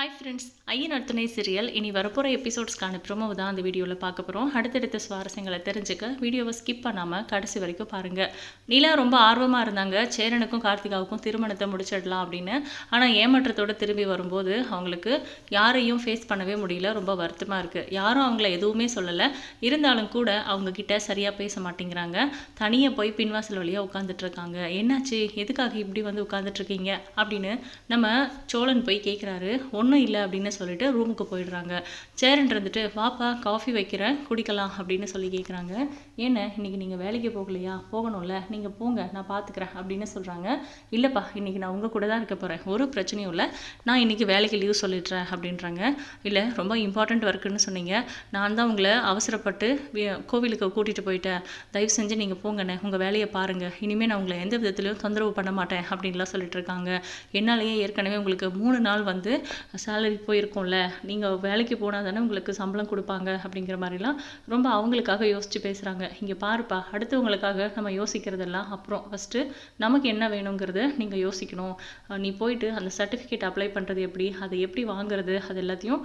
Hi friends ஐயன் அர்த்தனை serial இனி வரப்போகிற எபிசோட்ஸ்க்கான ப்ரோமோ தான் அந்த வீடியோவில் பார்க்க போகிறோம் அடுத்தடுத்த சுவாரஸ்யங்களை தெரிஞ்சுக்க வீடியோவை ஸ்கிப் பண்ணாமல் கடைசி வரைக்கும் பாருங்கள் நிலா ரொம்ப ஆர்வமாக இருந்தாங்க. சேரனுக்கும் கார்த்திகாவுக்கும் திருமணத்தை முடிச்சிடலாம் அப்படின்னு. ஆனால் ஏமாற்றத்தோடு திரும்பி வரும்போது அவங்களுக்கு யாரையும் ஃபேஸ் பண்ணவே முடியல. ரொம்ப வருத்தமாக இருக்குது யாரும் அவங்கள எதுவுமே சொல்லலை. இருந்தாலும் கூட அவங்க கிட்ட சரியாக பேச மாட்டேங்கிறாங்க. தனியாக போய் பின்வாசல் வழியாக உட்காந்துட்ருக்காங்க என்னாச்சு? எதுக்காக இப்படி வந்து உட்காந்துட்ருக்கீங்க அப்படின்னு நம்ம சோழன் போய் கேட்குறாரு ஒன்றும் இல்லை அப்படின்னு சொல்லிட்டு ரூமுக்கு போயிடுறாங்க. சேரன் இருந்துட்டு வாப்பா காஃபி வைக்கிறேன் குடிக்கலாம் அப்படின்னு சொல்லி கேட்குறாங்க ஏண்ணே இன்னைக்கு நீங்கள் வேலைக்கு போகலையா? போகணும்ல நீங்கள் போங்க நான் பார்த்துக்கிறேன் அப்படின்னு சொல்கிறாங்க இல்லைப்பா இன்னைக்கு நான் உங்கள் கூட தான் இருக்க போகிறேன் ஒரு பிரச்சனையும் இல்லை. நான் இன்னைக்கு வேலைக்கு லீவ் சொல்லிடுறேன் அப்படின்றாங்க. இல்லை ரொம்ப இம்பார்ட்டண்ட் ஒர்க்குன்னு சொன்னீங்க. நான் தான் உங்களை அவசரப்பட்டு கோவிலுக்கு கூட்டிகிட்டு போயிட்டேன். தயவு செஞ்சு நீங்கள் போங்கண்ணே. உங்கள் வேலையை பாருங்கள் இனிமேல் நான் உங்களை எந்த விதத்துலையும் தொந்தரவு பண்ண மாட்டேன் அப்படின்லாம் சொல்லிட்டு இருக்காங்க. என்னாலேயே ஏற்கனவே உங்களுக்கு மூணு நாள் வந்து சேலரி போயிருக்கோம்ல நீங்கள் வேலைக்கு போனால் தானே உங்களுக்கு சம்பளம் கொடுப்பாங்க அப்படிங்கிற மாதிரிலாம் ரொம்ப அவங்களுக்காக யோசித்து பேசுகிறாங்க இங்கே பாருப்பா அடுத்தவங்களுக்காக நம்ம யோசிக்கிறதெல்லாம் அப்புறம். ஃபஸ்ட்டு நமக்கு என்ன வேணுங்கிறத நீங்கள் யோசிக்கணும். நீ போயிட்டு அந்த சர்டிஃபிகேட் அப்ளை பண்ணுறது எப்படி அதை எப்படி வாங்குறது அது எல்லாத்தையும்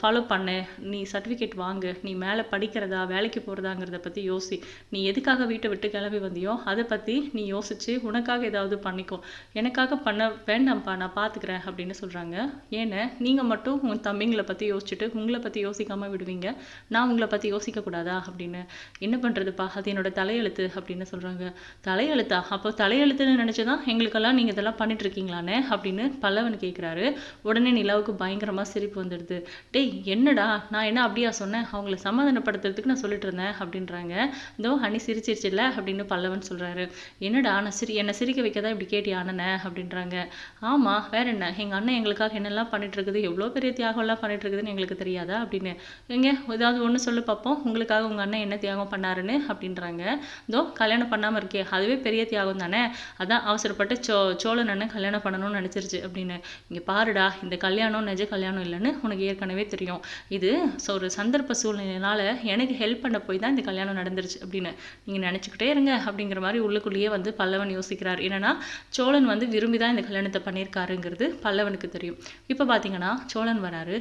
ஃபாலோ பண்ணு. நீ சர்டிஃபிகேட் வாங்கு. நீ மேலே படிக்கிறதா வேலைக்கு போகிறதாங்கிறத பற்றி யோசி. நீ எதுக்காக வீட்டை விட்டு கிளம்பி வந்தியோ அதை பற்றி நீ யோசிச்சு உனக்காக ஏதாவது பண்ணிக்கோ. எனக்காக பண்ண வேண்டாம்ப்பா நான் பார்த்துக்கிறேன் அப்படின்னு சொல்கிறாங்க ஏன் நீங்கள் மட்டும் உங்கள் தம்பிங்களை பற்றி யோசிச்சுட்டு உங்களை பற்றி யோசிக்காமல் விடுவீங்க. நான் உங்களை பற்றி யோசிக்கக்கூடாதா? அப்படின்னு. என்ன பண்ணுறதுப்பா அது என்னோட தலையெழுத்து அப்படின்னு சொல்கிறாங்க தலையெழுத்தா? அப்போ தலையெழுத்துன்னு நினச்சி தான் எங்களுக்கெல்லாம் நீங்கள் இதெல்லாம் பண்ணிட்டுருக்கீங்களானே? அப்படின்னு பல்லவன் கேட்குறாரு உடனே நிலாவுக்கு பயங்கரமாக சிரிப்பு வந்துடுது. டேய் என்னடா? நான் என்ன அப்படியா சொன்னேன்? அவங்கள சமாதானப்படுத்துறதுக்கு நான் சொல்லிட்டு இருந்தேன் அப்படின்றாங்க. இதோ அண்ணி சிரிச்சிருச்சுல்ல? அப்படின்னு பல்லவன் சொல்கிறாரு என்னடா? நான் சிரி என்னை சிரிக்க வைக்க தான் இப்படி கேட்டி அண்ணனை? அப்படின்றாங்க. ஆமாம் வேற என்ன? எங்கள் அண்ணன் எங்களுக்காக என்னெல்லாம் பண்ணிட்டு இருக்குது எவ்வளோ பெரிய தியாகம்லாம் பண்ணிட்டு இருக்குதுன்னு எங்களுக்கு தெரியாதா? அப்படின்னு. எங்க? ஏதாவது ஒன்று சொல்லு பார்ப்போம் உங்களுக்காக உங்கள் அண்ணன் என்ன தியாகம் பண்ணாருன்னு அப்படின்றாங்க. இதோ கல்யாணம் பண்ணாமல் இருக்கே. அதுவே பெரிய தியாகம் தானே? அதான் அவசரப்பட்டு சோ சோழன் அண்ணன் கல்யாணம் பண்ணணும்னு நினச்சிருச்சு அப்படின்னு. இங்கே பாருடா இந்த கல்யாணம் நிஜ கல்யாணம் இல்லைன்னு உனக்கு ஏற்கனவே தெரியும். இது ஒரு சந்தர்ப்ப சூழ்நிலையினால் எனக்கு ஹெல்ப் பண்ண போய் தான் இந்த கல்யாணம் நடந்துருச்சு அப்படின்னு. நீங்கள் நினச்சிக்கிட்டே இருங்க அப்படிங்கிற மாதிரி உள்ளுக்குள்ளேயே வந்து பல்லவன் யோசிக்கிறார். என்னன்னா சோழன் வந்து விரும்பி தான் இந்த கல்யாணத்தை பண்ணியிருக்காருங்கிறது பல்லவனுக்கு தெரியும். இப்போ பார்த்தீங்கன்னா சோழன் வராரு.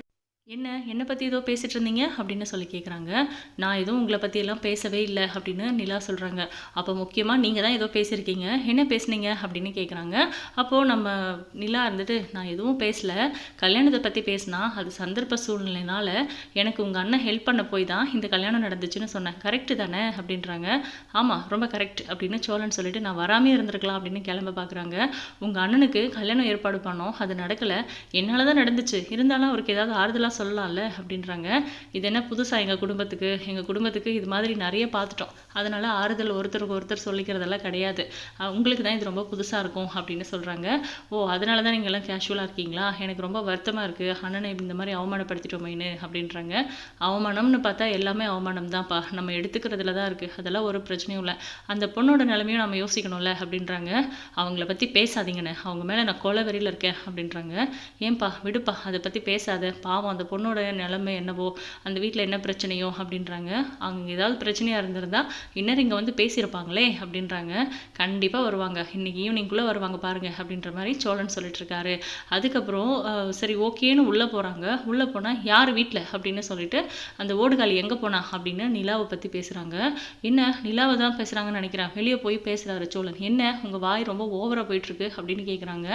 என்ன என்னை பற்றி ஏதோ பேசிகிட்டு இருந்தீங்க? அப்படின்னு சொல்லி கேட்குறாங்க நான் எதுவும் உங்களை பற்றியெல்லாம் பேசவே இல்லை அப்படின்னு நிலா சொல்கிறாங்க அப்போ முக்கியமாக நீங்கள் தான் ஏதோ பேசியிருக்கீங்க. என்ன பேசுனீங்க? அப்படின்னு கேட்குறாங்க அப்போது நம்ம நிலா இருந்துட்டு நான் எதுவும் பேசல. கல்யாணத்தை பற்றி பேசினா அது சந்தர்ப்ப சூழ்நிலைனால எனக்கு உங்கள் அண்ணன் ஹெல்ப் பண்ண போய் தான் இந்த கல்யாணம் நடந்துச்சுன்னு சொன்னேன். கரெக்டு தானே? அப்படின்றாங்க. ஆமாம் ரொம்ப கரெக்ட் அப்படின்னு சோழன் சொல்லிட்டு நான் வராமே இருந்திருக்கலாம் அப்படின்னு கிளம்ப பார்க்குறாங்க உங்கள் அண்ணனுக்கு கல்யாணம் ஏற்பாடு பண்ணோம். அது நடக்கலை. என்னால் தான் நடந்துச்சு. இருந்தாலும் அவருக்கு ஏதாவது ஆறுதலாக சொல்லலாம்ல அப்படின்றாங்க. இது என்ன புதுசா எங்கள் குடும்பத்துக்கு? எங்கள் குடும்பத்துக்கு இது மாதிரி நிறைய பார்த்துட்டோம். அதனால ஆறுதல் ஒருத்தருக்கு ஒருத்தர் சொல்லிக்கிறதெல்லாம் கிடையாது. உங்களுக்கு தான் இது ரொம்ப புதுசாக இருக்கும் அப்படின்னு சொல்கிறாங்க ஓ அதனால தான் நீங்கள் எல்லாம் கேஷுவலாக இருக்கீங்களா? எனக்கு ரொம்ப வருத்தமாக இருக்குது அண்ணனை இந்த மாதிரி அவமானப்படுத்திட்டோமேனு அப்படின்றாங்க. அவமானம்னு பார்த்தா எல்லாமே அவமானம் தான்ப்பா. நம்ம எடுத்துக்கிறதுல தான் இருக்குது அதெல்லாம் ஒரு பிரச்சனையும் இல்லை. அந்த பொண்ணோட நிலைமையும் நம்ம யோசிக்கணும்ல அப்படின்றாங்க. அவங்கள பற்றி பேசாதீங்கண்ணே அவங்க மேலே நான் கொலை இருக்கேன் அப்படின்றாங்க. ஏன்பா விடுப்பா. அதை பற்றி பேசாத. பாவம் அந்த பொண்ணோட நிலைமை என்னவோ அந்த வீட்டில் என்ன பிரச்சனையோ அப்படின்றாங்க. அவங்க ஏதாவது பிரச்சனையாக இருந்திருந்தால் இன்னும் இங்கே வந்து பேசியிருப்பாங்களே அப்படின்றாங்க. கண்டிப்பாக வருவாங்க. இன்னைக்கு ஈவினிங்குள்ளே வருவாங்க பாருங்க அப்படின்ற மாதிரி சோழன் சொல்லிட்டு இருக்காரு அதுக்கப்புறம் சரி ஓகேன்னு உள்ளே போகிறாங்க உள்ளே போனால் யார் வீட்டில் அப்படின்னு சொல்லிட்டு அந்த ஓடுகாலி எங்கே போனா அப்படின்னு நிலாவை பற்றி பேசுகிறாங்க என்ன நிலாவை தான் பேசுகிறாங்கன்னு நினைக்கிறேன். வெளியே போய் பேசுகிறாரு சோழன். என்ன உங்கள் வாய் ரொம்ப ஓவராக போயிட்டுருக்கு அப்படின்னு கேட்குறாங்க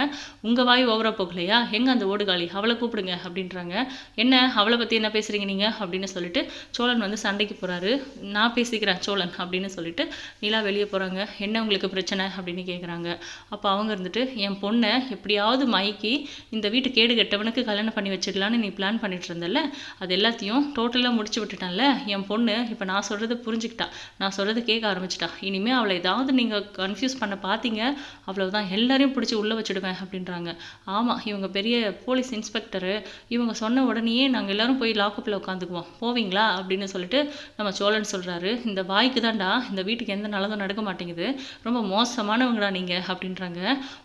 உங்கள் வாய் ஓவராக போகலையா? எங்கே அந்த ஓடுகாலி? அவளை கூப்பிடுங்க அப்படின்றாங்க. என்ன அவளை பற்றி என்ன பேசுகிறீங்க நீங்கள் அப்படின்னு சொல்லிட்டு சோழன் வந்து சண்டைக்கு போகிறாரு நான் பேசிக்கிறேன் சோழன் அப்படின்னு சொல்லிட்டு நிலா வெளியே போகிறாங்க என்ன உங்களுக்கு பிரச்சனை? அப்படின்னு கேட்குறாங்க அப்போ அவங்க இருந்துட்டு என் பொண்ணை எப்படியாவது மயக்கி இந்த வீட்டு கேடு கெட்டவனுக்கு கல்யாணம் பண்ணி வச்சிடலான்னு நீ பிளான் பண்ணிட்டு இருந்தல அது எல்லாத்தையும் டோட்டலாக முடிச்சு விட்டுட்டான்ல? என் பொண்ணு இப்போ நான் சொல்கிறத புரிஞ்சுக்கிட்டா? நான் சொல்கிறத கேட்க ஆரம்பிச்சிட்டா? இனிமேல் அவளை ஏதாவது நீங்கள் கன்ஃபியூஸ் பண்ண பார்த்தீங்க அவ்வளவுதான். எல்லாரையும் பிடிச்சி உள்ளே வச்சுடுவேன் அப்படின்றாங்க. ஆமாம் இவங்க பெரிய போலீஸ் இன்ஸ்பெக்டரு இவங்க சொன்ன உடனே பண்ணியே நாங்கள் எல்லோரும் போய் லாக்கப்பில் உட்காந்துக்குவோம். போவீங்களா? அப்படின்னு சொல்லிட்டு நம்ம சோழன் சொல்கிறாரு இந்த வாய்க்கு தான்டா இந்த வீட்டுக்கு எந்த நல்லதும் நடக்க மாட்டேங்குது. ரொம்ப மோசமானவங்கடா நீங்கள் அப்படின்றாங்க.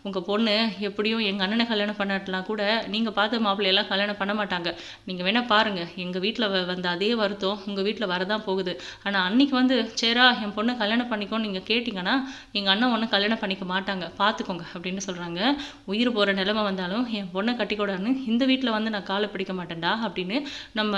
உங்கள் பொண்ணு எப்படியும் எங்கள் அண்ணனை கல்யாணம் பண்ணாட்டலாம் கூட நீங்கள் பார்த்த மாப்பிள்ளையெல்லாம் கல்யாணம் பண்ண மாட்டாங்க. நீங்கள் வேணால் பாருங்கள் எங்கள் வீட்டில் வந்த அதே வருத்தம் உங்கள் வீட்டில் வரதான் போகுது. ஆனால் அன்னைக்கு வந்து சேரா என் பொண்ணை கல்யாணம் பண்ணிக்கோன்னு நீங்கள் கேட்டிங்கன்னா எங்கள் அண்ணன் ஒன்றும் கல்யாணம் பண்ணிக்க மாட்டாங்க. பார்த்துக்கோங்க அப்படின்னு சொல்கிறாங்க உயிர் போகிற நிலைமை வந்தாலும் என் பொண்ணை கட்டிக்கூடாதுன்னு இந்த வீட்டில் வந்து நான் காலை பிடிக்க மாட்டேன்டா அப்படின்னு நம்ம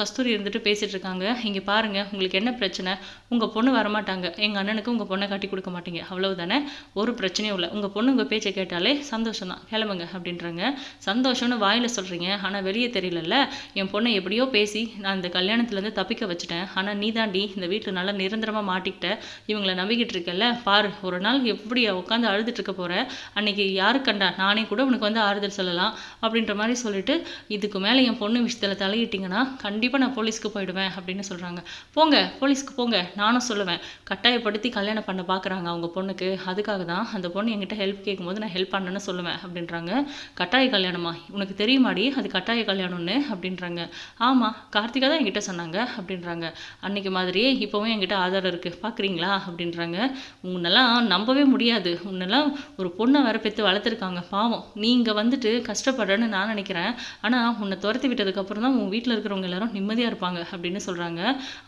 கஸ்தூரி இருந்துட்டு பேசிட்டு இருக்காங்க இங்கே பாருங்க உங்களுக்கு என்ன பிரச்சனை? உங்கள் பொண்ணு வரமாட்டாங்க. எங்கள் அண்ணனுக்கு உங்கள் பொண்ணை கட்டி கொடுக்க மாட்டீங்க. அவ்வளவுதானே? ஒரு பிரச்சனையும் இல்லை. உங்கள் பொண்ணு உங்கள் பேச்சை கேட்டாலே சந்தோஷம் தான் கிளம்புங்க அப்படின்றாங்க. சந்தோஷம்னு வாயில் சொல்கிறீங்க ஆனால் வெளியே தெரியலல்ல. என் பொண்ணை எப்படியோ பேசி நான் இந்த கல்யாணத்துலேருந்து தப்பிக்க வச்சுட்டேன். ஆனால் நீ தாண்டி இந்த வீட்டில் நல்லா நிரந்தரமாக மாட்டிக்கிட்ட. இவங்களை நம்பிக்கிட்டு இருக்கல்ல. பாரு ஒரு நாள் எப்படி உட்காந்து அழுதுட்டு இருக்க போகிற அன்னைக்கு யாரு கண்டா? நானே கூட உனக்கு வந்து ஆறுதல் சொல்லலாம் அப்படின்ற மாதிரி சொல்லிட்டு இதுக்கு மேலே என் பொண்ணு விஷயத்தில் தலையிட்டிங்கன்னா கண்டிப்பாக நான் போலீஸ்க்கு போயிடுவேன் அப்படின்னு சொல்கிறாங்க போங்க போலீஸ்க்கு போங்க நானும் சொல்லுவேன். கட்டாயப்படுத்தி கல்யாணம் பண்ண பார்க்குறாங்க அவங்க பொண்ணுக்கு. அதுக்காக தான் அந்த பொண்ணு என்கிட்ட ஹெல்ப் கேட்கும்போது நான் ஹெல்ப் பண்ணணும்னு சொல்லுவேன் அப்படின்றாங்க. கட்டாய கல்யாணமா? உனக்கு தெரியுமாடி? அது கட்டாய கல்யாணம்னு அப்படின்றாங்க. ஆமாம் கார்த்திகா தான் என்கிட்ட சொன்னாங்க அப்படின்றாங்க. அன்னைக்கு மாதிரியே இப்போவும் என்கிட்ட ஆதாரம் இருக்குது பார்க்குறீங்களா அப்படின்றாங்க. உன்னெல்லாம் நம்பவே முடியாது. உன்னெல்லாம் ஒரு பொண்ணை வர பெற்று வளர்த்துருக்காங்க. பாவம். நீங்கள் வந்துட்டு கஷ்டப்படுறேன்னு நான் நினைக்கிறேன். ஆனால் உன்னை துரத்தி விட்டதுக்கப்புறம் தான் உன் வீட்டில் இருக்கிறவங்க எல்லாரும் நிம்மதியாக இருப்பாங்க அப்படின்னு சொல்கிறாங்க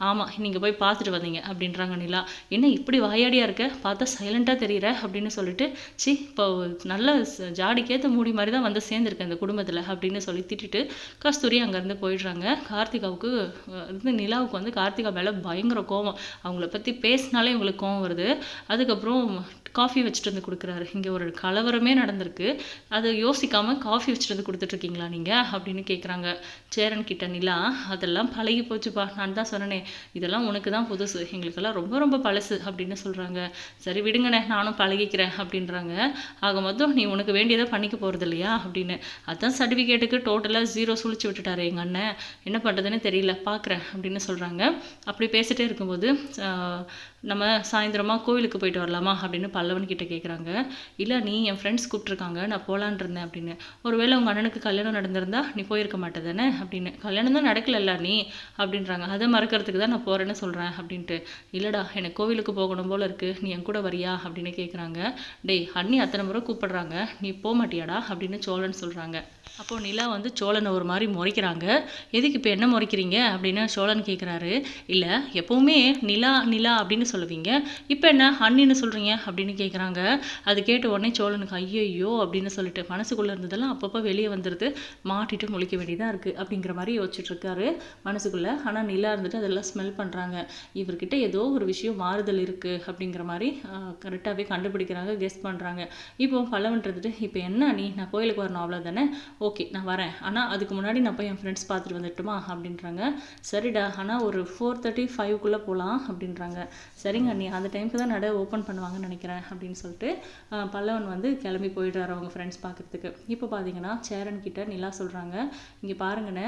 ஆமாம் நீங்கள் போய் பார்த்துட்டு வந்தீங்க அப்படின்றாங்க நிலா. என்ன இப்படி வாயாடியாக இருக்க? பார்த்தா சைலண்ட்டாக தெரியுற அப்படின்னு சொல்லிட்டு சி இப்போ நல்ல ஜாடிக்கேற்ற மூடி மாதிரி தான் வந்து சேர்ந்துருக்கேன் இந்த குடும்பத்தில் அப்படின்னு சொல்லி திட்டிட்டு கஸ்தூரி அங்கேருந்து போயிடுறாங்க. கார்த்திகாவுக்கு வந்து நிலாவுக்கு வந்து கார்த்திகா மேலே பயங்கர கோவம். அவங்கள பற்றி பேசினாலே இவங்களுக்கு கோவம் வருது. அதுக்கப்புறம் காஃபி வச்சுட்டு வந்து கொடுக்குறாரு. இங்கே ஒரு கலவரமே நடந்திருக்கு. அதை யோசிக்காமல் காஃபி வச்சுட்டு வந்து கொடுத்துட்ருக்கீங்களா நீங்கள் அப்படின்னு கேட்குறாங்க சேரன் கிட்ட நிலா அதெல்லாம் பழகி போச்சுப்பா. நான் தான் சொன்னனே. இதெல்லாம் உனக்கு தான் புதுசு. எங்களுக்கெல்லாம் ரொம்ப ரொம்ப பழசு அப்படின்னு சொல்கிறாங்க சரி விடுங்கண்ணே. நானும் பழகிக்கிறேன் அப்படின்றாங்க. ஆக மொத்தம் நீ உனக்கு வேண்டியதை பண்ணிக்க போகிறது இல்லையா? அப்படின்னு. அதான் சர்டிஃபிகேட்டுக்கு டோட்டலாக ஜீரோ சுழிச்சு விட்டுட்டாரு எங்கள் அண்ணன். என்ன பண்ணுறதுன்னு தெரியல. பார்க்குறேன் அப்படின்னு சொல்கிறாங்க அப்படி பேசிகிட்டே இருக்கும்போது நம்ம சாயந்தரமாக கோவிலுக்கு போயிட்டு வரலாமா அப்படின்னு பல்லவன் கிட்ட கேட்குறாங்க இல்லை நீ என் ஃப்ரெண்ட்ஸ் கூப்பிட்ருக்காங்க நான் போலான் இருந்தேன் அப்படின்னு. ஒருவேளை உங்கள் அண்ணனுக்கு கல்யாணம் நடந்திருந்தா நீ போயிருக்க மாட்டேதானே அப்படின்னு. கல்யாணம் தான் நடக்கலல்ல நீ அப்படின்றாங்க. அதை மறக்கிறதுக்கு தான் நான் போகிறேன்னு சொல்கிறேன் அப்படின்ட்டு. இல்லைடா எனக்கு கோவிலுக்கு போகணும் போல் இருக்குது நீ என் கூட வரியா அப்படின்னு கேட்குறாங்க டேய் அண்ணி அத்தனை முறை கூப்பிடுறாங்க. நீ போக மாட்டியாடா அப்படின்னு சோழன் சொல்கிறாங்க அப்போது நிலா வந்து சோழனை ஒரு மாதிரி முறைக்கிறாங்க. எதுக்கு இப்போ என்ன முறைக்கிறீங்க அப்படின்னு சோழன் கேட்குறாரு இல்லை எப்போவுமே நிலா நிலா அப்படின்னு சொல்லுவீங்க. இப்போ என்ன அண்ணின்னு சொல்கிறீங்க அப்படின்னு கேட்குறாங்க அது கேட்ட உடனே சோழனுக்கு ஐயையோ அப்படின்னு சொல்லிட்டு மனசுக்குள்ளே இருந்ததெல்லாம் அப்பப்போ வெளியே வந்துடுது மாட்டிட்டு முழிக்க வேண்டியதாக இருக்குது அப்படிங்கிற மாதிரி யோசிச்சுட்ருக்காரு மனசுக்குள்ளே. ஆனால் நிலா இருந்துட்டு அதெல்லாம் ஸ்மெல் பண்ணுறாங்க இவர்கிட்ட ஏதோ ஒரு விஷயம் மாறுதல் இருக்குது அப்படிங்கிற மாதிரி கரெக்டாகவே கண்டுபிடிக்கிறாங்க கெஸ் பண்ணுறாங்க இப்போ பல்லவன் இருந்துட்டு இப்போ என்ன நீ நான் கோயிலுக்கு வரணும் அவ்வளோதானே ஓகே நான் வரேன். ஆனால் அதுக்கு முன்னாடி நான் போய் என் ஃப்ரெண்ட்ஸ் பார்த்துட்டு வந்துட்டுமா? அப்படின்றாங்க. சரிடா ஆனால் ஒரு ஃபோர் தேர்ட்டி ஃபைவ்க்குள்ளே போகலாம் அப்படின்றாங்க. சரிங்க அண்ணி அந்த டைமுக்கு தான் நடை ஓப்பன் பண்ணுவாங்கன்னு நினைக்கிறேன் அப்படின்னு சொல்லிட்டு பல்லவன் வந்து கிளம்பி போயிடுறாரு அவங்க ஃப்ரெண்ட்ஸ் பார்க்கறதுக்கு இப்போ பார்த்தீங்கன்னா சேரன் கிட்ட நிலா சொல்கிறாங்க இங்கே பாருங்கண்ணே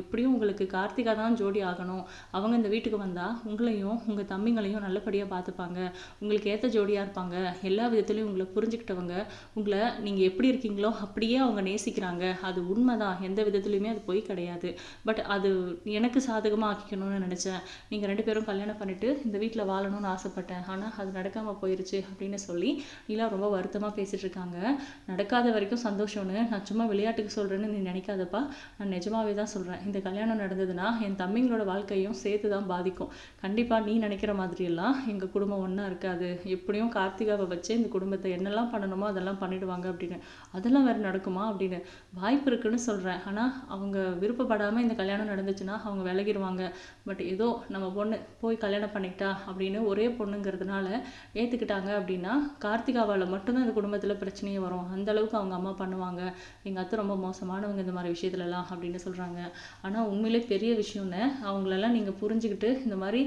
எப்படியும் உங்களுக்கு கார்த்திகா தான் ஜோடி ஆகணும். அவங்க இந்த வீட்டுக்கு வந்தால் உங்களையும் உங்கள் தம்பிங்களையும் நல்லபடியாக பார்த்துப்பாங்க உங்களுக்கு ஏற்ற ஜோடியாக இருப்பாங்க. எல்லா விதத்துலையும் உங்களை புரிஞ்சுக்கிட்டவங்க உங்களை நீங்கள் எப்படி இருக்கீங்களோ அப்படியே அவங்க நேசிக்கிறாங்க. அது உண்மைதான். எந்த விதத்துலையுமே அது போய் கிடையாது. பட் அது எனக்கு சாதகமாக ஆக்கிக்கணும்னு நினச்சேன். நீங்கள் ரெண்டு பேரும் கல்யாணம் பண்ணிவிட்டு இந்த வீட்டில் வாழணும் பண்ணணும்னு ஆசைப்பட்டேன். ஆனால் அது நடக்காமல் போயிருச்சு அப்படின்னு சொல்லி நிலா ரொம்ப வருத்தமாக பேசிட்டு இருக்காங்க. நடக்காத வரைக்கும் சந்தோஷம்னு நான் சும்மா விளையாட்டுக்கு சொல்கிறேன்னு நீ நினைக்காதப்பா. நான் நிஜமாவே தான் சொல்கிறேன் இந்த கல்யாணம் நடந்ததுன்னா என் தம்பிங்களோட வாழ்க்கையும் சேர்த்து தான் பாதிக்கும். கண்டிப்பாக நீ நினைக்கிற மாதிரியெல்லாம் எங்கள் குடும்பம் ஒன்றா இருக்காது. எப்படியும் கார்த்திகாவை வச்சு இந்த குடும்பத்தை என்னெல்லாம் பண்ணணுமோ அதெல்லாம் பண்ணிடுவாங்க அப்படின்னு. அதெல்லாம் வேறு நடக்குமா அப்படின்னு. வாய்ப்பு இருக்குன்னு சொல்கிறேன் ஆனால் அவங்க விருப்பப்படாமல் இந்த கல்யாணம் நடந்துச்சுன்னா அவங்க விலகிடுவாங்க. பட் ஏதோ நம்ம பொண்ணு போய் கல்யாணம் பண்ணிக்கிட்டா அப்படின்னு ஒரே பொண்ணுங்கிறதுனால ஏற்றுக்கிட்டாங்க அப்படின்னா கார்த்திகாவால் மட்டும்தான் இந்த குடும்பத்தில் பிரச்சனையே வரும். அந்த அளவுக்கு அவங்க அம்மா பண்ணுவாங்க. எங்கள் அத்தை ரொம்ப மோசமானவங்க இந்த மாதிரி விஷயத்துலலாம் அப்படின்னு சொல்கிறாங்க ஆனால் உண்மையிலே பெரிய விஷயம்னு அவங்களெல்லாம் நீங்கள் புரிஞ்சுக்கிட்டு இந்த மாதிரி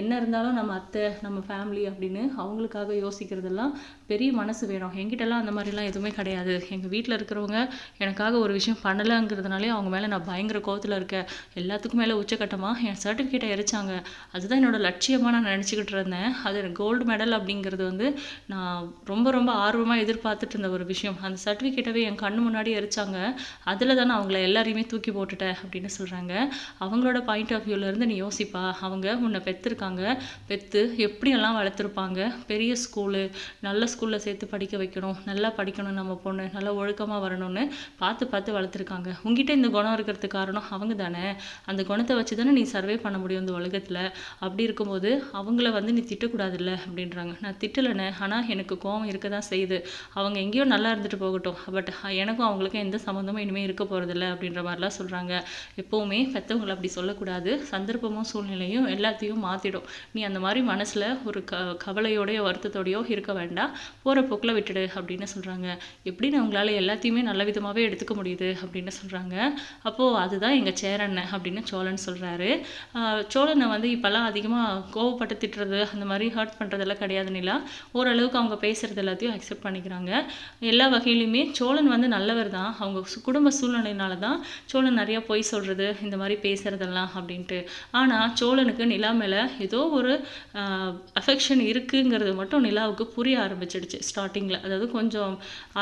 என்ன இருந்தாலும் நம்ம அத்தை நம்ம ஃபேமிலி அப்படின்னு அவங்களுக்காக யோசிக்கிறதெல்லாம் பெரிய மனசு வேணும். எங்கிட்டலாம் அந்த மாதிரிலாம் எதுவுமே கிடையாது. எங்கள் வீட்டில் இருக்கிறவங்க எனக்காக ஒரு விஷயம் பண்ணலைங்கிறதுனாலே அவங்க மேலே நான் பயங்கர கோவத்தில் இருக்கேன். எல்லாத்துக்கும் மேலே உச்சக்கட்டமாக என் சர்டிஃபிகேட்டை எரிச்சாங்க. அதுதான் என்னோட லட்சியமாக நான் நினச்சிக்கிட்டு இருந்தேன் அது கோல்டு மெடல் அப்படிங்கிறது வந்து நான் ரொம்ப ரொம்ப ஆர்வமாக எதிர்பார்த்துட்டு இருந்த ஒரு விஷயம். அந்த சர்டிஃபிகேட்டவே என் கண்ணு முன்னாடி எரிச்சாங்க. அதில் தான் நான் அவங்கள எல்லாரையுமே தூக்கி போட்டுட்டேன் அப்படின்னு சொல்கிறாங்க அவங்களோட பாயிண்ட் ஆஃப் வியூலேருந்து நீ யோசிப்பா. அவங்க உன்னை பெற்றுருக்காங்க பெற்று எப்படியெல்லாம் வளர்த்துருப்பாங்க. பெரிய ஸ்கூலு நல்ல ஸ்கூலில் சேர்த்து படிக்க வைக்கணும். நல்லா படிக்கணும் நம்ம பொண்ணு. நல்லா ஒழுக்கமாக வரணும்னு பார்த்து பார்த்து வளர்த்துருக்காங்க. உங்ககிட்ட இந்த குணம் இருக்கிறதுக்கு காரணம் அவங்க தானே. அந்த குணத்தை வச்சு தானே நீ சர்வே பண்ண முடியும் இந்த உலகத்தில். அப்படி இருக்கும்போது அவங்கள வந்து நீ திட்டக்கூடாதுல்ல அப்படின்றாங்க. நான் திட்டலைண்ணே ஆனால் எனக்கு கோவம் இருக்க தான் செய்யுது. அவங்க எங்கேயோ நல்லா இருந்துட்டு போகட்டும். பட் எனக்கும் அவங்களுக்கும் எந்த சம்மந்தமும் இனிமேல் இருக்க போகிறதில்ல அப்படின்ற மாதிரிலாம் சொல்கிறாங்க எப்போவுமே பெற்றவங்களை அப்படி சொல்லக்கூடாது. சந்தர்ப்பமும் சூழ்நிலையும் எல்லாத்தையும் மாற்றிடும் நீ அந்த மாதிரி மனசில் ஒரு க கவலையோடையோ வருத்தத்தோடையோ இருக்க வேண்டாம். போகிற போக்கில் விட்டுடு அப்படின்னு சொல்கிறாங்க எப்படின்னு அவங்களால எல்லாத்தையுமே நல்ல விதமாகவே எடுத்துக்க முடியுது அப்படின்னு சொல்கிறாங்க அப்போது அதுதான் எங்கள் சேரண்ணன் அப்படின்னு சோழன் சொல்கிறாரு சோழனை வந்து இப்போல்லாம் அதிகமாக கோவப்பட்டு திட்டுறது அந்த மாதிரி ஹர்ட் பண்ணுறதெல்லாம் கிடையாது நிலா. ஓரளவுக்கு அவங்க பேசுகிறது எல்லாத்தையும் அக்செப்ட் பண்ணிக்கிறாங்க. எல்லா வகையிலுமே சோழன் வந்து நல்லவர் தான். அவங்க குடும்ப சூழ்நிலையினால தான் சோழன் நிறையா பொய் சொல்கிறது இந்த மாதிரி பேசுகிறதெல்லாம் அப்படின்ட்டு. ஆனால் சோழனுக்கு நிலா மேலே ஏதோ ஒரு அஃபெக்ஷன் இருக்குங்கிறது மட்டும் நிலாவுக்கு புரிய ஆரம்பிச்சிடுச்சு ஸ்டார்டிங்கில் அதாவது கொஞ்சம்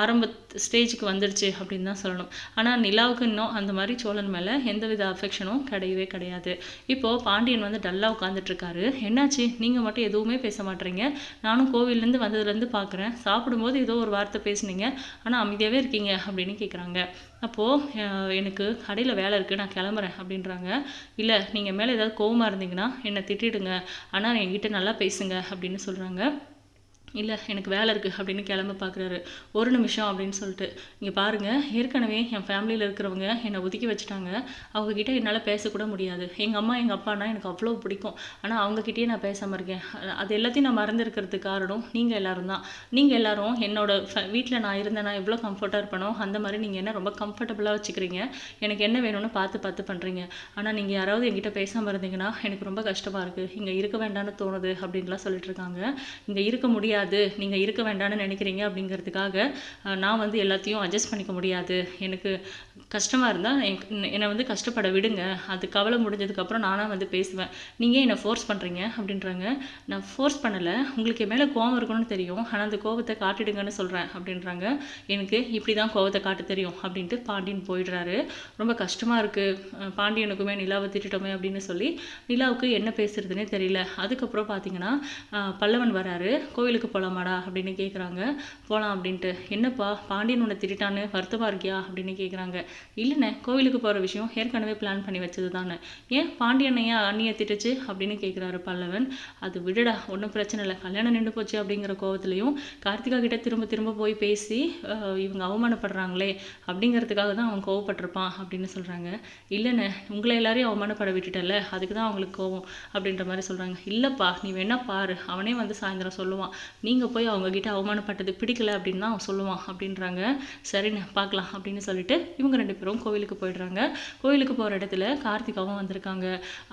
ஆரம்ப ஸ்டேஜுக்கு வந்துடுச்சு அப்படின்னு தான் சொல்லணும். ஆனால் நிலாவுக்கு இன்னும் அந்த மாதிரி சோழன் மேலே எந்தவித அஃபெக்ஷனும் கிடையவே கிடையாது. இப்போது பாண்டியன் வந்து டல்லாக உட்காந்துட்ருக்காரு என்னாச்சு? நீங்கள் மட்டும் எதுவுமே பேச மாட்டீங்க. நானும் கோவில்லேருந்து வந்ததுலேருந்து பார்க்குறேன் சாப்பிடும்போது ஏதோ ஒரு வார்த்தை பேசுனீங்க. ஆனால் அமைதியாகவே இருக்கீங்க அப்படின்னு கேட்குறாங்க அப்போது எனக்கு கடையில் வேலை இருக்குது நான் கிளம்புறேன் அப்படின்றாங்க. இல்லை நீங்கள் மேலே ஏதாவது கோவமாக இருந்தீங்கன்னா என்னை திட்டிடுங்க. ஆனால் என்கிட்ட நல்லா பேசுங்க அப்படின்னு சொல்கிறாங்க இல்லை எனக்கு வேலை இருக்குது அப்படின்னு கிளம்ப பார்க்குறாரு ஒரு நிமிஷம் அப்படின்னு சொல்லிட்டு. இங்கே பாருங்கள் ஏற்கனவே என் ஃபேமிலியில் இருக்கிறவங்க என்னை ஒதுக்கி வச்சுட்டாங்க. அவங்கக்கிட்ட என்னால் பேசக்கூட முடியாது. எங்கள் அம்மா எங்கள் அப்பானா எனக்கு அவ்வளோ பிடிக்கும். ஆனால் அவங்கக்கிட்டேயே நான் பேசாமல் இருக்கேன். அது எல்லாத்தையும் நான் மறந்துருக்கிறதுக்கு காரணம் நீங்கள் எல்லோரும் தான். நீங்கள் எல்லாரும் என்னோட வீட்டில் நான் இருந்தேன் நான் எவ்வளோ கம்ஃபர்ட்டாக இருப்பேனோ அந்த மாதிரி நீங்கள் என்ன ரொம்ப கம்ஃபர்டபுளாக வச்சுக்கிறீங்க. எனக்கு என்ன வேணும்னு பார்த்து பார்த்து பண்ணுறீங்க ஆனால் நீங்கள் யாராவது என்கிட்ட பேசாமல் இருந்தீங்கன்னா எனக்கு ரொம்ப கஷ்டமாக இருக்குது இங்கே இருக்க வேண்டாம்னு தோணுது அப்படின்லாம் சொல்லிட்டு இருக்காங்க. இங்கே இருக்க முடியாது நீங்கள் இருக்க வேண்டாம்னு நினைக்கிறீங்க அப்படிங்கிறதுக்காக நான் வந்து எல்லாத்தையும் அட்ஜஸ்ட் பண்ணிக்க முடியாது. எனக்கு கஷ்டமாக இருந்தால் என்னை வந்து கஷ்டப்பட விடுங்க. அது கவலை முடிஞ்சதுக்கப்புறம் நானாக வந்து பேசுவேன். நீங்கள் என்னை ஃபோர்ஸ் பண்ணுறீங்க அப்படின்றாங்க. நான் ஃபோர்ஸ் பண்ணலை. உங்களுக்கு என் மேலே கோவம் இருக்கணும்னு தெரியும். ஆனால் அந்த கோவத்தை காட்டிடுங்கன்னு சொல்கிறேன் அப்படின்றாங்க. எனக்கு இப்படி தான் கோவத்தை காட்ட தெரியும் அப்படின்ட்டு பாண்டியன் போயிடுறாரு. ரொம்ப கஷ்டமாக இருக்குது பாண்டியனுக்குமே நிலாவை திட்டுட்டோமே அப்படின்னு சொல்லி நிலாவுக்கு என்ன பேசுறதுனே தெரியல. அதுக்கப்புறம் பார்த்தீங்கன்னா பல்லவன் வராரு. கோவிலுக்கு போகலாமாடா அப்படின்னு கேட்குறாங்க போகலாம் அப்படின்ட்டு. என்னப்பா பாண்டியன் உன்னை திட்டான்னு வருத்தமாக இருக்கியா? அப்படின்னு கேட்குறாங்க இல்லைண்ணே கோவிலுக்கு போகிற விஷயம் ஏற்கனவே பிளான் பண்ணி வச்சது தானே ஏன் பாண்டியனை ஏன் அண்ணியை திட்டுச்சு அப்படின்னு கேட்குறாரு பல்லவன். அது விடுடா ஒன்றும் பிரச்சனை இல்லை. கல்யாணம் நின்று போச்சு அப்படிங்கிற கோவத்துலையும் கார்த்திகா கிட்ட திரும்ப திரும்ப போய் பேசி இவங்க அவமானப்படுறாங்களே அப்படிங்கிறதுக்காக தான் அவன் கோவப்பட்டிருப்பான் அப்படின்னு சொல்கிறாங்க இல்லைண்ணே உங்களை எல்லாரையும் அவமானப்பட விட்டுட்டல அதுக்கு தான் அவங்களுக்கு கோவம் அப்படின்ற மாதிரி சொல்கிறாங்க இல்லைப்பா நீ வேணா பாரு அவனே வந்து சாயந்தரம் சொல்லுவான். நீங்கள் போய் அவங்க கிட்ட அவமானப்பட்டது பிடிக்கல அப்படின்னு தான் அவன் சொல்லுவான் அப்படின்றாங்க. சரிண்ணே பார்க்கலாம் அப்படின்னு சொல்லிட்டு இவங்க ரெண்டு பேரும் கோவிலுக்கு போயிடுறாங்க. கோவிலுக்கு போகிற இடத்துல கார்த்திகாவும் வந்திருக்காங்க.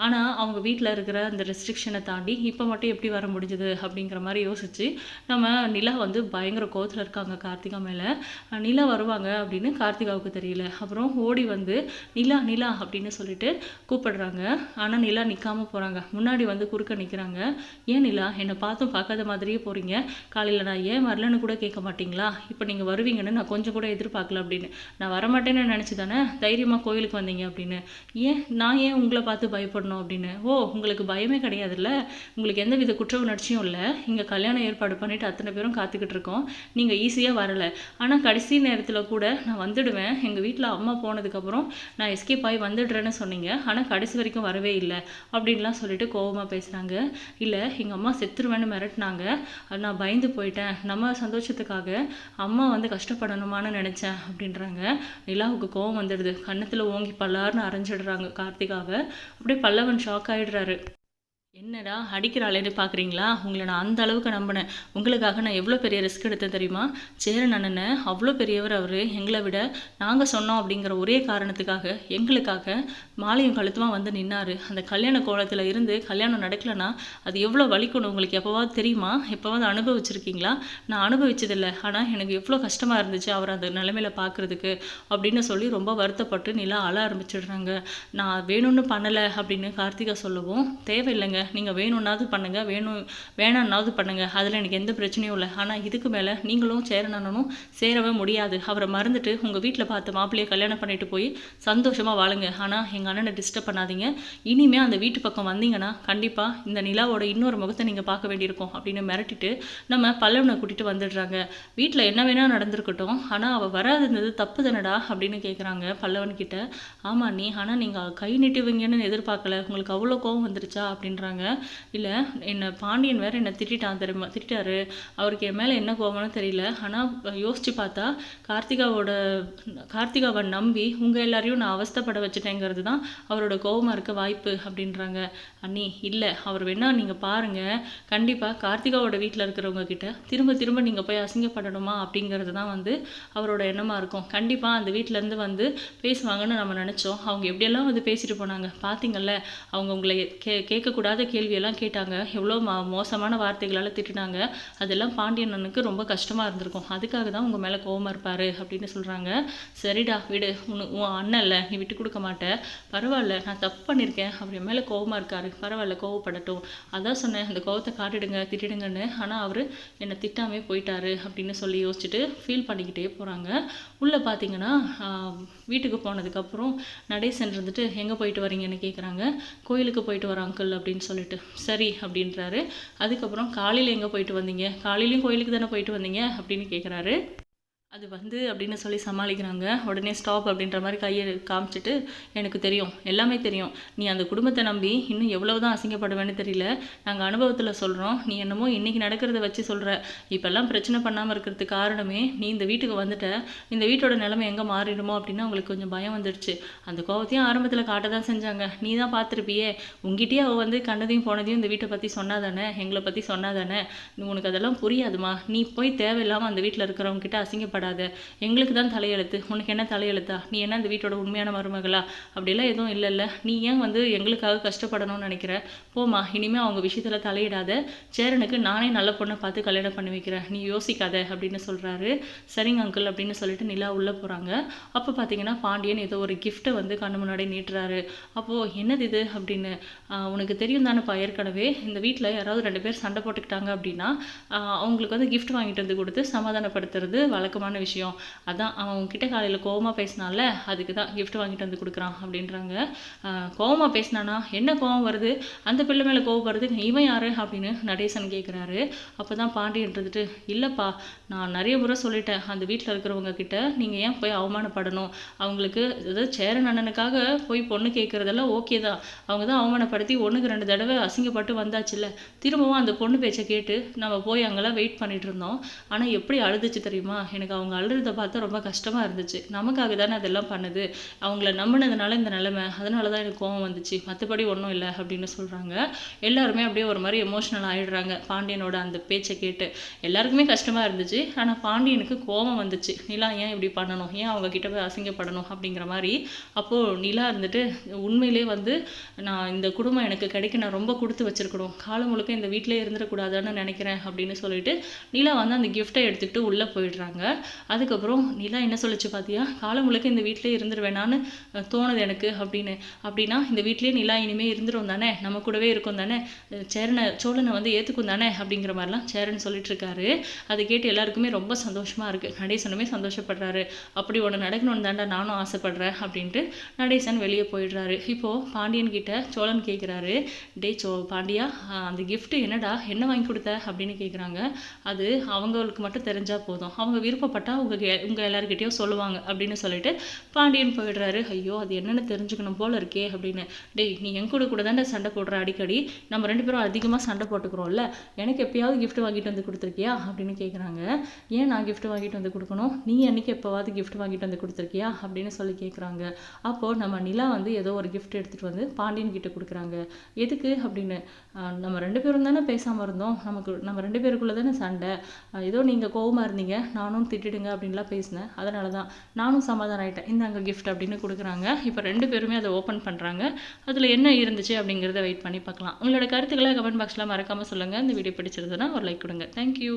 ஆனால் அவங்க வீட்டில் இருக்கிற அந்த ரெஸ்ட்ரிக்ஷனை தாண்டி இப்போ மட்டும் எப்படி வர முடிஞ்சது அப்படிங்கிற மாதிரி யோசிச்சு நம்ம நிலா வந்து பயங்கர கோவத்தில் இருக்காங்க கார்த்திகா மேலே. நிலா வருவாங்க அப்படின்னு கார்த்திகாவுக்கு தெரியல. அப்புறம் ஓடி வந்து நிலா நிலா அப்படின்னு சொல்லிட்டு கூப்பிடுறாங்க. ஆனால் நிலா நிற்காம போகிறாங்க முன்னாடி வந்து குறுக்க நிற்கிறாங்க ஏன் நிலா? என்னை பார்த்தும் பார்க்காத மாதிரியே போகிறீங்க காலையில் நான் ஏன் வரலன்னு கூட கேட்க மாட்டீங்களா? இப்போ நீங்கள் வருவீங்கன்னு நான் கொஞ்சம் கூட எதிர்பார்க்கல அப்படின்னு. நான் வரமாட்டேன்னு நினச்சி தானே தைரியமாக கோயிலுக்கு வந்தீங்க அப்படின்னு. ஏன்? நான் ஏன் உங்களை பார்த்து பயப்படணும் அப்படின்னு? ஓ உங்களுக்கு பயமே கிடையாதுல்ல? உங்களுக்கு எந்த வித குற்ற உணர்ச்சியும் இல்லை. இங்கே கல்யாணம் ஏற்பாடு பண்ணிவிட்டு அத்தனை பேரும் காத்துக்கிட்டு இருக்கோம். நீங்கள் ஈஸியாக வரலை. ஆனால் கடைசி நேரத்தில் கூட நான் வந்துடுவேன். எங்கள் வீட்டில் அம்மா போனதுக்கப்புறம் நான் எஸ்கேப் ஆகி வந்துடுறேன்னு சொன்னீங்க. ஆனால் கடைசி வரைக்கும் வரவே இல்லை. அப்படின்லாம் சொல்லிட்டு கோவமாக பேசுகிறாங்க இல்லை எங்கள் அம்மா செத்துருவேன்னு மிரட்டினாங்க. நான் பயந்து போயிட்டேன். நம்ம சந்தோஷத்துக்காக அம்மா வந்து கஷ்டப்படணுமான்னு நினச்சேன் அப்படின்றாங்க. நிலாவுக்கு கோவம் வந்துடுது. கன்னத்தில் ஓங்கி பல்லார்னு அரைஞ்சிடுறாங்க கார்த்திகாவை. அப்படியே பல்லவன் ஷாக் ஆயிடுறாரு. என்னடா அடிக்கிறாளேன்னு பார்க்குறீங்களா? உங்களை நான் அந்த அளவுக்கு நம்பினேன். உங்களுக்காக நான் எவ்வளோ பெரிய ரிஸ்க் எடுத்தேன் தெரியுமா? சேரன் அண்ணனை அவ்வளோ பெரியவர் அவர். எங்களை விட நாங்கள் சொன்னோம் அப்படிங்கிற ஒரே காரணத்துக்காக எங்களுக்காக மாலையும் கழுத்துமா வந்து நின்னார். அந்த கல்யாண கோலத்தில் இருந்து கல்யாணம் நடக்கலைன்னா அது எவ்வளோ வலிக்கணும் உங்களுக்கு எப்போவாது தெரியுமா? எப்போவாவது அனுபவிச்சிருக்கீங்களா? நான் அனுபவிச்சதில்லை. ஆனால் எனக்கு எவ்வளோ கஷ்டமாக இருந்துச்சு அவர் அந்த நிலைமையில பார்க்குறதுக்கு அப்படின்னு சொல்லி ரொம்ப வருத்தப்பட்டு நிலா அழ ஆரம்பிச்சிடுறாங்க. நான் வேணும்னு பண்ணலை அப்படின்னு கார்த்திகா சொல்லவும் தேவையில்லைங்க. நீங்கள் வேணும்னாவது பண்ணுங்கள் வேணும் வேணான்னாவது பண்ணுங்கள் அதில் எனக்கு எந்த பிரச்சனையும் இல்லை. ஆனால் இதுக்கு மேலே நீங்களும் சேரன் சேரவே முடியாது. அவரை மறந்துட்டு உங்கள் வீட்டில் பார்த்து மாப்பிள்ளையை கல்யாணம் பண்ணிட்டு போய் சந்தோஷமாக வாழுங்க. ஆனால் எங்கள் அண்ணனை டிஸ்டர்ப் பண்ணாதீங்க. இனிமே அந்த வீட்டு பக்கம் வந்தீங்கன்னா கண்டிப்பாக இந்த நிலாவோட இன்னொரு முகத்தை நீங்கள் பார்க்க வேண்டியிருக்கும் அப்படின்னு மிரட்டிட்டு நம்ம பல்லவனை கூட்டிகிட்டு வந்துடுறாங்க. வீட்டில் என்ன வேணால் நடந்திருக்கட்டும். ஆனால் அவள் வராதிருந்தது தப்பு தானடா அப்படின்னு கேட்குறாங்க பல்லவன் கிட்ட. ஆமாம் நீ ஆனால் நீங்கள் கை நீட்டுவீங்கன்னு எதிர்பார்க்கல. உங்களுக்கு அவ்வளோ கோவம் வந்துருச்சா அப்படின்றாங்க. இல்லை என்னை பாண்டியன் வேறு என்னை திட்டான் தெரியுமா? திட்டாரு அவருக்கு என் மேலே என்ன கோவம்னு தெரியல. ஆனால் யோசிச்சு பார்த்தா கார்த்திகாவோட கார்த்திகாவை நம்பி உங்கள் எல்லாரையும் நான் அவஸ்தைப்பட வச்சுட்டேங்கிறது தான் அவரோட கோபமாக இருக்க வாய்ப்பு அப்படின்றாங்க. அண்ணி இல்லை அவர் வேணா நீங்கள் பாருங்கள் கண்டிப்பாக கார்த்திகாவோட வீட்டில் இருக்கிறவங்க கிட்ட திரும்ப திரும்ப நீங்கள் போய் அசிங்கப்படணுமா? அப்படிங்கிறது தான் வந்து அவரோட எண்ணமாக இருக்கும். கண்டிப்பாக அந்த வீட்டிலேருந்து வந்து பேசுவாங்கன்னு நம்ம நினச்சோம். அவங்க எப்படியெல்லாம் வந்து பேசிட்டு போனாங்க? பார்த்தீங்கல்ல அவங்க உங்களை கே கேட்கக்கூடாத கேள்வியெல்லாம் கேட்டாங்க. எவ்வளோ ம மோசமான வார்த்தைகளால் திட்டினாங்க. அதெல்லாம் பாண்டியன் அண்ணனுக்கு ரொம்ப கஷ்டமாக இருந்திருக்கும். அதுக்காக தான் உங்கள் மேலே கோவமாக இருப்பார் அப்படின்னு சொல்கிறாங்க சரிடா விடு. உன் உன் அண்ணன் இல்லை. நீ விட்டு கொடுக்க மாட்டேன் பரவாயில்ல நான் தப்பு பண்ணியிருக்கேன் அவர் என் மேலே கோவமாக இருக்காரு. பரவாயில்ல கோவப்படட்டும். அதான் சொன்னேன் அந்த கோவத்தை காட்டிடுங்க திட்டிடுங்கன்னு. ஆனால் அவர் என்னை திட்டாமே போயிட்டாரு அப்படின்னு சொல்லி யோசிச்சுட்டு ஃபீல் பண்ணிக்கிட்டே போகிறாங்க உள்ளே பார்த்தீங்கன்னா வீட்டுக்கு போனதுக்கப்புறம் நடேசன் இருந்துட்டு எங்கே போயிட்டு வரீங்கன்னு கேட்குறாங்க கோயிலுக்கு போயிட்டு வர அங்கிள் அப்படின்னு சொல்லிட்டு சரி அப்படின்றாரு. அதுக்கப்புறம் காலையில் எங்கே போயிட்டு வந்தீங்க? காலையிலையும் கோயிலுக்கு தானே போயிட்டு வந்தீங்க? அப்படின்னு கேட்குறாரு அது வந்து அப்படின்னு சொல்லி சமாளிக்கிறாங்க. உடனே ஸ்டாப் அப்படின்ற மாதிரி கையை காமிச்சிட்டு எனக்கு தெரியும். எல்லாமே தெரியும். நீ அந்த குடும்பத்தை நம்பி இன்னும் எவ்வளவு தான் அசிங்கப்படுவேன்னு தெரியல. நாங்கள் அனுபவத்தில் சொல்கிறோம் நீ என்னமோ இன்றைக்கி நடக்கிறத வச்சு சொல்கிற இப்போல்லாம் பிரச்சனை பண்ணாமல் இருக்கிறதுக்கு காரணமே நீ இந்த வீட்டுக்கு வந்துட்ட. இந்த வீட்டோட நிலைமை எங்கே மாறிடுமோ? அப்படின்னு அவங்களுக்கு கொஞ்சம் பயம் வந்துடுச்சு. அந்த கோவத்தையும் ஆரம்பத்தில் காட்ட தான் செஞ்சாங்க. நீ தான் பார்த்துருப்பியே. உங்ககிட்டயே அவள் வந்து கண்டதையும் போனதையும் இந்த வீட்டை பற்றி சொன்னாதானே எங்களை பற்றி சொன்னாதானே உனக்கு அதெல்லாம் புரியாதுமா. நீ போய் தேவையில்லாமல் அந்த வீட்டில் இருக்கிறவங்க அசிங்கப்பட கவலைப்படாத. எங்களுக்கு தான் தலையெழுத்து. உனக்கு என்ன தலையெழுத்தா? நீ என்ன இந்த வீட்டோட உண்மையான மருமகளா? அப்படிலாம் எதுவும் இல்லைல்ல. நீ ஏன் வந்து எங்களுக்காக கஷ்டப்படணும்னு நினைக்கிற? போமா இனிமேல் அவங்க விஷயத்துல தலையிடாத. சேரனுக்கு நானே நல்ல பொண்ணை பார்த்து கல்யாணம் பண்ணி வைக்கிறேன். நீ யோசிக்காத அப்படின்னு சொல்றாரு. சரிங்க அங்கிள் அப்படின்னு சொல்லிட்டு நிலா உள்ளே போறாங்க. அப்போ பார்த்தீங்கன்னா பாண்டியன் ஏதோ ஒரு கிஃப்ட்டை வந்து கண்ணு முன்னாடி நீட்டுறாரு. அப்போ என்னது இது அப்படின்னு உனக்கு தெரியும் தானேப்பா ஏற்கனவே. இந்த வீட்டில் யாராவது ரெண்டு பேர் சண்டை போட்டுக்கிட்டாங்க அப்படின்னா அவங்களுக்கு வந்து கிஃப்ட் வாங்கிட்டு வந்து கொடுத்து சமாதானப்படுத்துறது வழக்கமான விஷயம். அதான் அவன் உங்ககிட்ட காலையில் கோவமாக பேசினால அதுக்கு தான் கிஃப்ட் வாங்கிட்டு வந்து கொடுக்குறான் அப்படின்றாங்க. கோவமாக பேசினானா என்ன கோவம் வருது? அந்த பிள்ளை மேலே கோவம் வருது. இவன் யார் அப்படின்னு நடேசன் கேட்குறாரு அப்போ தான் பாண்டியன் இருந்துட்டு இல்லைப்பா நான் நிறைய முறை சொல்லிட்டேன். அந்த வீட்டில் இருக்கிறவங்க கிட்ட நீங்கள் ஏன் போய் அவமானப்படணும்? அவங்களுக்கு அதாவது சேரன் அண்ணனுக்காக போய் பொண்ணு கேட்குறதெல்லாம் ஓகே தான். அவங்க தான் அவமானப்படுத்தி ஒன்றுக்கு ரெண்டு தடவை அசிங்கப்பட்டு வந்தாச்சுல்ல. திரும்பவும் அந்த பொண்ணு பேச்சை கேட்டு நம்ம போய் அங்கெல்லாம் வெயிட் பண்ணிட்டு இருந்தோம். ஆனால் எப்படி அழுதுச்சு தெரியுமா? எனக்கு அவங்க அவங்க அழுறத பார்த்தா ரொம்ப கஷ்டமாக இருந்துச்சு. நமக்காக தானே அதெல்லாம் பண்ணுது. அவங்கள நம்பினதுனால இந்த நிலமை. அதனால தான் எனக்கு கோவம் வந்துச்சு. மற்றபடி ஒன்றும் இல்லை அப்படின்னு சொல்கிறாங்க எல்லாருமே அப்படியே ஒரு மாதிரி எமோஷ்னல் ஆகிடுறாங்க பாண்டியனோட அந்த பேச்சை கேட்டு. எல்லாருக்குமே கஷ்டமாக இருந்துச்சு. ஆனால் பாண்டியனுக்கு கோவம் வந்துச்சு. நிலா ஏன் இப்படி பண்ணணும்? ஏன் அவங்க கிட்ட போய் அசிங்கப்படணும்? அப்படிங்கிற மாதிரி. அப்போது நிலா இருந்துட்டு உண்மையிலே வந்து நான் இந்த குடும்பம் எனக்கு கிடைக்க நான் ரொம்ப கொடுத்து வச்சுருக்கணும். காலம் முழுக்க இந்த வீட்டிலே இருந்துடக்கூடாதுன்னு நினைக்கிறேன். அப்படின்னு சொல்லிட்டு நிலா வந்து அந்த கிஃப்ட்டை எடுத்துக்கிட்டு உள்ளே போயிடுறாங்க. அதுக்கப்புறம் நிலா என்ன சொல்லுச்சு பார்த்தியா காலம் முழுக்க இந்த வீட்டிலே இருந்துருவேனான்னு தோணுது எனக்கு அப்படின்னு. அப்படின்னா இந்த வீட்டிலேயே நிலா இனிமேல் இருந்துரும் தானே? நம்ம கூடவே இருக்கும் தானே? சேரனை சோழனை வந்து ஏற்றுக்கும் தானே? அப்படிங்கிற மாதிரிலாம் சேரன் சொல்லிட்டு இருக்காரு அதை கேட்டு எல்லாருக்குமே ரொம்ப சந்தோஷமா இருக்கு. நடேசனுமே சந்தோஷப்படுறாரு. அப்படி ஒன்று நடக்கணும்னு தாண்டா நானும் ஆசைப்படுறேன் அப்படின்ட்டு நடேசன் வெளியே போயிடுறாரு. இப்போ பாண்டியன் கிட்ட சோழன் கேட்குறாரு டேய் சோ பாண்டியா அந்த கிஃப்ட்டு என்னடா? என்ன வாங்கி கொடுத்த? அப்படின்னு கேட்குறாங்க அது அவங்களுக்கு மட்டும் தெரிஞ்சா போதும். அவங்க விருப்பம் உங்க உங்கள் உங்கள் எல்லாருக்கிட்டேயும் சொல்லுவாங்க அப்படின்னு சொல்லிட்டு பாண்டியன் போயிடுறாரு. ஐயோ அது என்னென்னு தெரிஞ்சுக்கணும் போல இருக்கே அப்படின்னு. டேய் நீ என் கூட கூட தானே சண்டை போடுற அடிக்கடி. நம்ம ரெண்டு பேரும் அதிகமாக சண்டை போட்டுக்கிறோம்ல. எனக்கு எப்பயாவது கிஃப்ட் வாங்கிட்டு வந்து கொடுத்துருக்கியா? அப்படின்னு கேட்குறாங்க ஏன் நான் கிஃப்ட் வாங்கிட்டு வந்து கொடுக்கணும்? நீ அன்றைக்கி எப்போவாவது கிஃப்ட் வாங்கிட்டு வந்து கொடுத்துருக்கியா? அப்படின்னு சொல்லி கேட்குறாங்க அப்போது நம்ம நிலா வந்து ஏதோ ஒரு கிஃப்ட் எடுத்துகிட்டு வந்து பாண்டியன் கிட்ட கொடுக்குறாங்க. எதுக்கு அப்படின்னு? நம்ம ரெண்டு பேரும் தானே பேசாமல் இருந்தோம். நமக்கு நம்ம ரெண்டு பேருக்குள்ளே தானே சண்டை ஏதோ நீங்கள் கோவமாக இருந்தீங்க. நானும் விட்டுடுங்க அப்படின்லாம் பேசினேன். அதனால தான் நானும் சமாதானம் ஆகிட்டேன் இந்தாங்க கிஃப்ட் அப்படின்னு கொடுக்குறாங்க. இப்போ ரெண்டு பேருமே அதை ஓப்பன் பண்ணுறாங்க அதில் என்ன இருந்துச்சு அப்படிங்கிறத வெயிட் பண்ணி பார்க்கலாம். உங்களோட கருத்துக்களை கமெண்ட் பாக்ஸில் மறக்காமல் சொல்லுங்கள் இந்த வீடியோ பிடிச்சிருந்ததுன்னா ஒரு லைக் கொடுங்க. தேங்க்யூ